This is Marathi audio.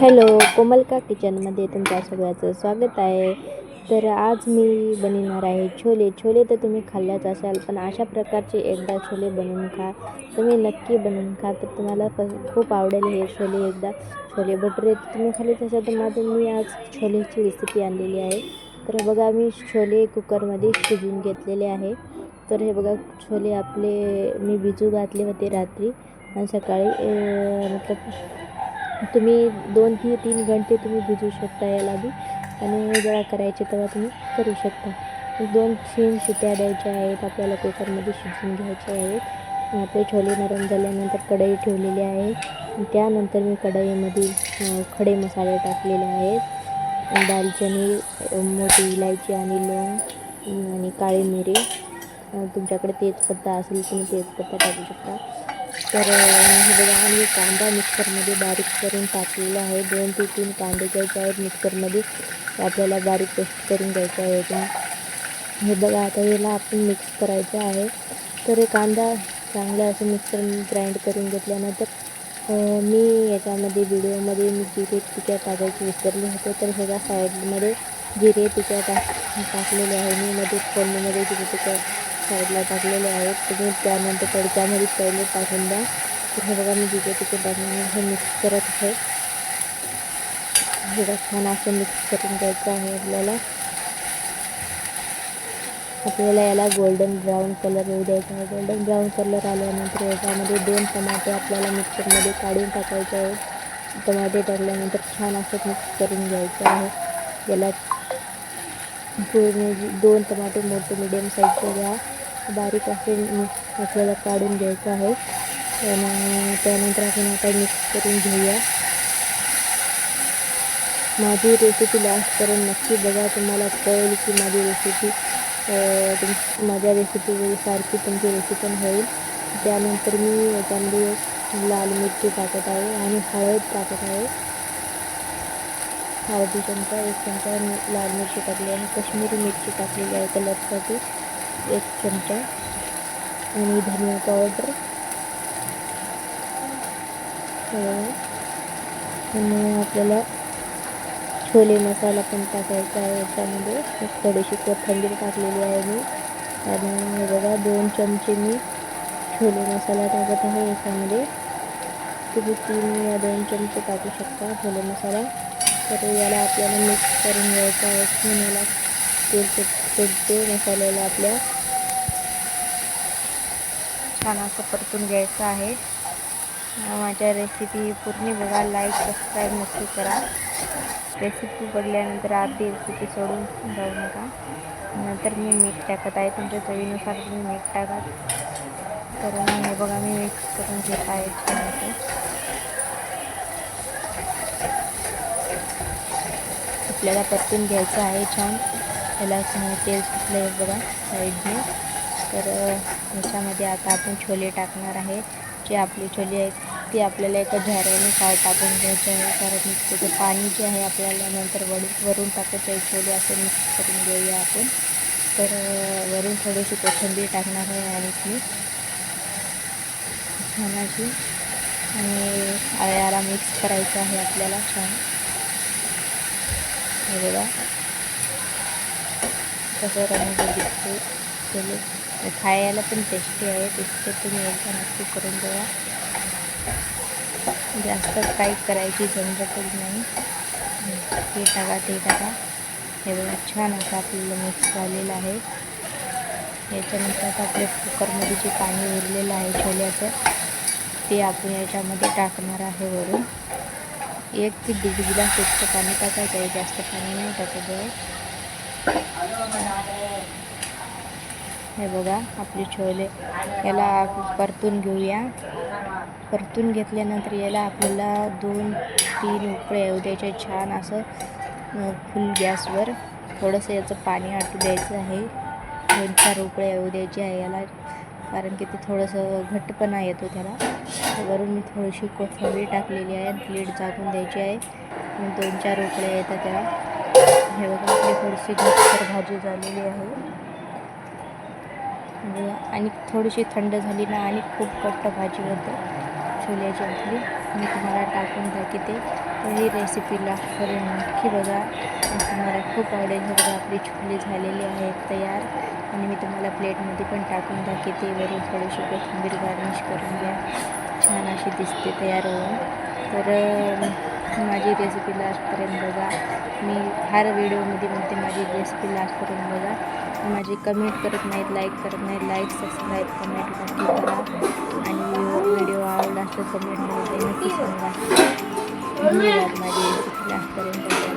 हॅलो कोमलका किचनमध्ये तुमच्या सगळ्याचं स्वागत आहे. तर आज मी बनवणार आहे छोले. छोले तर तुम्ही खाल्ल्याच असाल पण अशा प्रकारचे एकदा छोले बनवून खा. तुम्ही नक्की बनवून खा. तर तुम्हाला प खूप आवडेल हे छोले एकदा. छोले भटुरे तर तुम्ही खाल्लेच असाल. तर माझं मी आज छोलेची रेसिपी आणलेली आहे. तर बघा मी छोले कुकरमध्ये शिजवून घेतलेले आहे. तर हे बघा छोले आपले मी भिजू घातले होते रात्री. आणि सकाळी मतलब तुम्ही दोन ते तीन घंटे तुम्ही भिजू शकता याला बी आणि जेव्हा करायचे तेव्हा तुम्ही करू शकता. दोन तीन शिट्या द्यायच्या आहेत आपल्याला कुकरमध्ये शिजून घ्यायचे आहेत. आपले छोले नरम झाल्यानंतर कढई ठेवलेली आहे. त्यानंतर मी कढईमध्ये खडे मसाले टाकलेले आहेत. दालचिनी मोठी इलायची आणि लवंग आणि काळी मिरी. तुमच्याकडे तेजपत्ता असेल तुम्ही तेजपत्ता टाकू शकता. तर हे बघा आम्ही कांदा मिक्सरमध्ये बारीक करून टाकलेला आहे. दोन ते तीन कांदे घ्यायचे आहेत मिक्सरमध्ये. आपल्याला बारीक पेस्ट करून घ्यायचे आहे हे बघा आता याला आपण मिक्स करायचं आहे. तर हे कांदा चांगला असं मिक्सर ग्राइंड करून घेतल्यानंतर मी याच्यामध्ये व्हिडिओमध्ये मी जिरे तिच्या टाकायचे विसरले होते. तर ह्याच्या साईडमध्ये जिरे तिच्या टाक टाकलेले आहे. मी मध्ये फोनमध्ये जिरे तिच्या साईडला टाकलेले आहेत. तुम्ही त्यानंतर तडक्यामध्ये पहिले टाकून द्या. तर हे बघा मी जिथे तिथे टाकल्यानंतर हे मिक्स करत आहे. हे छान असं मिक्स करून घ्यायचं आहे आपल्याला. आपल्याला याला गोल्डन ब्राऊन कलर येऊ द्यायचा आहे. गोल्डन ब्राऊन कलर आल्यानंतर याच्यामध्ये दोन टमाटे आपल्याला मिक्सरमध्ये काढून टाकायचे आहेत. टमाटे टाकल्यानंतर छान असं मिक्स करून घ्यायचं आहे. याला पूर्ण दोन टमाटे मोठे मिडियम साईजचे घ्या. बारीक असे आपल्याला काढून घ्यायचं आहे. आणि त्यानंतर आपण आता मिक्स करून घेऊया. माझी रेसिपी लास्टपर्यंत नक्की बघा. तुम्हाला कळेल की माझी रेसिपी तुम माझ्या रेसिपी सारखी तुमची रेसिपी पण होईल. त्यानंतर मी त्यामध्ये लाल मिरची टाकत आहे आणि हळद टाकत आहे. हळदी चमचा एक चमचा लाल मिरची टाकली आहे कश्मीरी मिरची टाकलेली आहे कलरसाठी एक चमचा आणि धनिया पावडर. आणि आपल्याला छोले मसाला पण टाकायचा आहे याच्यामध्ये. थोडीशी कोथिंबीर टाकलेली आहे मी. आणि बघा दोन चमचे मी छोले मसाला टाकत आहे याच्यामध्ये. तुम्ही तीन या दोन चमचे टाकू शकता छोले मसाला. तर याला आपल्याला मिक्स करून घ्यायचा आहे. मला याला तेल सुटते मसाल्याला आपल्या छान असं परतून घ्यायचं आहे. माझ्या रेसिपी पूर्ण बघा लाईक सबस्क्राईब नक्की करा. रेसिपी बघल्यानंतर अर्धी रेसिपी सोडून जाऊ नका. नंतर मी मीठ टाकत आहे. तुमच्या चवीनुसार तुम्ही मीठ टाका. तर हे बघा मी मिक्स करून घेत आहे आपल्याला परतून घ्यायचं आहे छान. त्याला तेल सुटलं आहे बघा साईडने. तर ह्याच्यामध्ये आता आपण छोले टाकणार आहे. जे आपले छोले आहेत ते आपल्याला एका झाऱ्याने काय टाकून घ्यायचे आहे कारण त्याचं पाणी जे आहे आपल्याला नंतर वडून वरून टाकायचं आहे छोले असं मिक्स करून घेऊया आपण. तर वरून थोडीशी कोथिंबीर टाकणार आहे आणि ती छानाची. आणि याला मिक्स करायचं आहे आपल्याला छान. बघा. कसं रंग दिसते छोले खायला पण टेस्टी आहे. तिथे तुम्ही एकदा नक्की करून बघा. जास्त काही करायची झंझटच नाही. हे टाका ते टाका. हे बघा छान असं आपल्याला मिक्स झालेलं आहे. याच्यानंतर आता आपल्या कुकरमध्ये जे पाणी उरलेलं आहे छोल्याचं ते आपण याच्यामध्ये टाकणार आहे वरून. एक ते दीड ग्लास इतकं पाणी टाकायचं आहे. जास्त पाणी नाही टाकायचं आहे. हे बघा आपले छोले. याला परतून घेऊया. परतून घेतल्यानंतर याला आपल्याला दोन तीन उकळे येऊ द्यायचे. छान असं फुल गॅसवर थोडंसं याचं पाणी आटू द्यायचं आहे. दोन चार उकळे येऊ द्यायचे आहे याला कारण की ते थोडंसं घट्टपणा येतो त्याला. वरून मी थोडीशी कोथिंबीर टाकलेली आहे प्लेट झाकून द्यायची आहे. दोन चार उकळे येतात त्याला. हे बघा आपली थोडीशी घट्टसर भाजी झालेली आहे. आणि थोडीशी थंड झाली ना आणि खूप घट्ट भाजी होते. छोल्याची आपली मी तुम्हाला टाकून दाखवते तर ही रेसिपीला करून नक्की बघा. तुम्हाला खूप आवडेल. हे बघा आपली छोले झालेले आहेत तयार. आणि मी तुम्हाला प्लेटमध्ये पण टाकून दाखवते वरून थोडीशी कोथिंबीर गार्निश करून घ्या. छान अशी दिसते तयार होऊन. तर माझी रेसिपी लास्टपर्यंत बघा. मी हर व्हिडिओमध्ये म्हणते माझी रेसिपी लास्टपर्यंत बघा. माझी कमेंट करत नाहीत लाईक करत नाहीत लाईक सबस्क्राईब कमेंट नक्की करा. आणि व्हिडिओ आवडला तर कमेंटमध्ये नक्की सांगा. धन्यवाद. माझी रेसिपी लास्टपर्यंत बघा.